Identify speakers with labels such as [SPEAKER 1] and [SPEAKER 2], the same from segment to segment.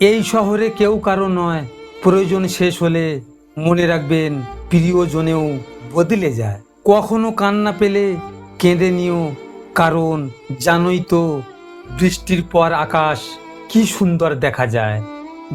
[SPEAKER 1] এই শহরে কেউ কারও নয়। প্রয়োজন শেষ হলে মনে রাখবেন, প্রিয়জনেও বদলে যায়। কখনো কান্না পেলে কেঁদে নিও, কারণ জানোই তো বৃষ্টির পর আকাশ কি সুন্দর দেখা যায়।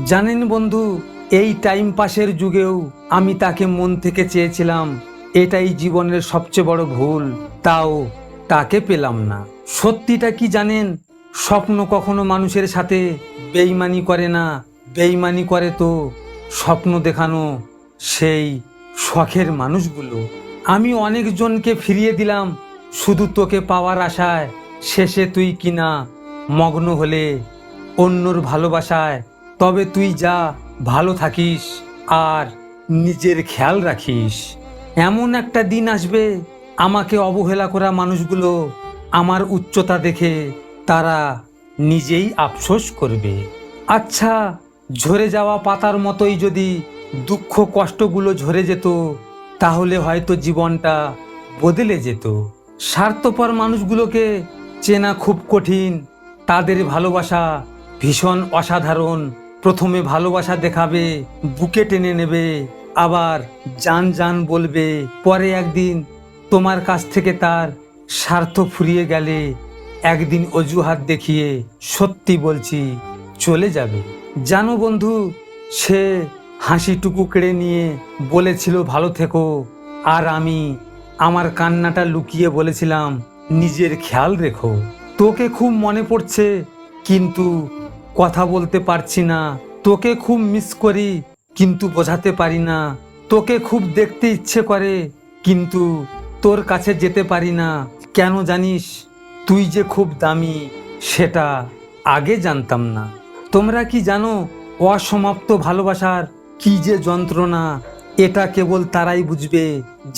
[SPEAKER 1] জানেন বন্ধু, এই টাইম পাসের যুগেও আমি তাকে মন থেকে চেয়েছিলাম, এটাই জীবনের সবচেয়ে বড় ভুল, তাও তাকে পেলাম না। সত্যিটা কি জানেন? স্বপ্ন কখনো মানুষের সাথে বেইমানি করে না, বেইমানি করে তো স্বপ্ন দেখানো সেই শখের মানুষগুলো। আমি অনেকজনকে ফিরিয়ে দিলাম, শুধু তোকে পাওয়ার আশায়, শেষে তুই কিনা মগ্ন হলে অন্যর ভালোবাসায়, তবে তুই যা ভালো থাকিস আর নিজের খেয়াল রাখিস। এমন একটা দিন আসবে, আমাকে অবহেলা করা মানুষগুলো আমার উচ্চতা দেখে তারা নিজেই আফসোস করবে। আচ্ছা ঝরে যাওয়া পাতার মতোই যদি দুঃখ কষ্টগুলো ঝরে যেত, তাহলে হয়তো জীবনটা বদলে যেত। স্বার্থপর মানুষগুলোকে চেনা খুব কঠিন। তাদের ভালোবাসা ভীষণ অসাধারণ। প্রথমে ভালোবাসা দেখাবে, বুকে টেনে নেবে, আবার জান জান বলবে, পরে একদিন তোমার কাছ থেকে তার স্বার্থ ফুরিয়ে গেলে একদিন অজুহাত দেখিয়ে সত্যি বলছি, চলে যাবে। জানো বন্ধু, সে হাসিটুকু কেড়ে নিয়ে বলেছিল, ভালো থেকো। আর আমি আমার কান্নাটা লুকিয়ে বলেছিলাম, নিজের খেয়াল রেখো। তোকে খুব মনে পড়ছে, কিন্তু কথা বলতে পারছি না। তোকে খুব মিস করি, কিন্তু বোঝাতে পারি না। তোকে খুব দেখতে ইচ্ছে করে, কিন্তু তোর কাছে যেতে পারি না। কেন জানিস তুই যে খুব দামি, সেটা আগে জানতাম না। তোমরা কি জানো, অসমাপ্ত ভালোবাসার কি যে যন্ত্রণা, এটা কেবল তারাই বুঝবে।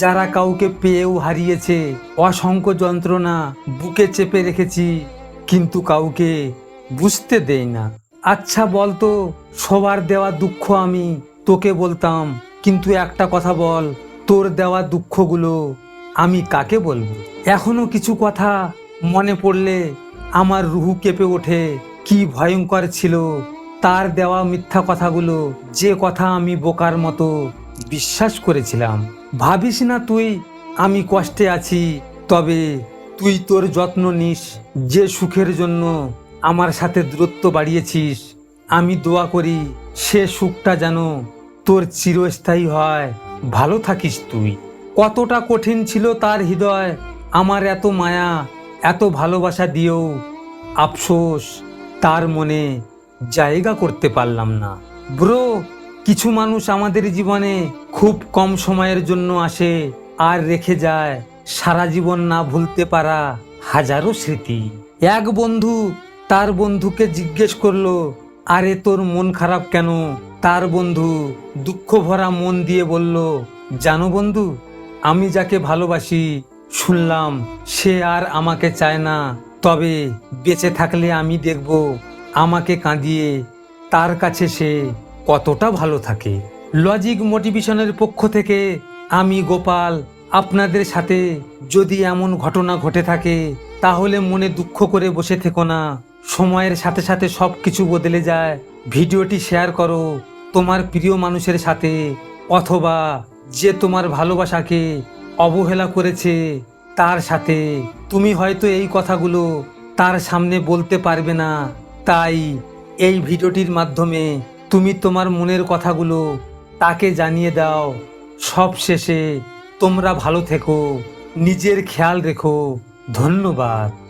[SPEAKER 1] যারা কাউকে পেয়েও হারিয়েছে, অসংখ্য যন্ত্রণা বুকে চেপে রেখেছি, কিন্তু কাউকে বুঝতে দেই না। আচ্ছা বলতো সবার দেওয়া দুঃখ আমি তোকে বলতাম, কিন্তু একটা কথা বল, তোর দেওয়া দুঃখগুলো আমি কাকে বলব? এখনও কিছু কথা মনে পড়লে আমার রুহু কেঁপে ওঠে। কি ভয়ঙ্কর ছিল তার দেওয়া মিথ্যা কথাগুলো, যে কথা আমি বোকার মতো বিশ্বাস করেছিলাম। ভাবিস না তুই, আমি কষ্টে আছি, তবে তুই তোর যত্ন নিস, যে সুখের জন্য আমার সাথে দূরত্ব বাড়িয়েছিস। আমি দোয়া করি সে সুখটা যেন তোর চিরস্থায়ী হয়। ভালো থাকিস তুই। কতটা কঠিন ছিল তার হৃদয়, আমার এত মায়া এত ভালোবাসা দিয়েও আফসোস তার মনে জায়গা করতে পারলাম না। ব্রো, কিছু মানুষ আমাদের জীবনে খুব কম সময়ের জন্য আসে আর রেখে যায়। সারা জীবন না ভুলতে পারা হাজারো স্মৃতি। এক বন্ধু তার বন্ধুকে জিজ্ঞেস করল, আরে তোর মন খারাপ কেন? তার বন্ধু দুঃখ ভরা মন দিয়ে বলল, জানো বন্ধু, আমি যাকে ভালোবাসি শুনলাম সে আর আমাকে চায় না। তবে বেঁচে থাকলে আমি দেখব আমাকে কাঁদিয়ে তার কাছে সে কতটা ভালো থাকে। লজিক মোটিভেশনের পক্ষ থেকে আমি গোপাল আপনাদের সাথে যদি এমন ঘটনা ঘটে থাকে, তাহলে মনে দুঃখ করে বসে থেকো না। সময়ের সাথে সাথে সব কিছু বদলে যায়। ভিডিওটি শেয়ার করো তোমার প্রিয় মানুষের সাথে অথবা যে তোমার ভালোবাসাকে অবহেলা করেছে তার সাথে। তুমি হয়তো এই কথাগুলো তার সামনে বলতে পারবে না। তাই এই ভিডিওটির মাধ্যমে তুমি তোমার মনের কথাগুলো তাকে জানিয়ে দাও। সব শেষে তোমরা ভালো থেকো। নিজের খেয়াল রেখো। ধন্যবাদ।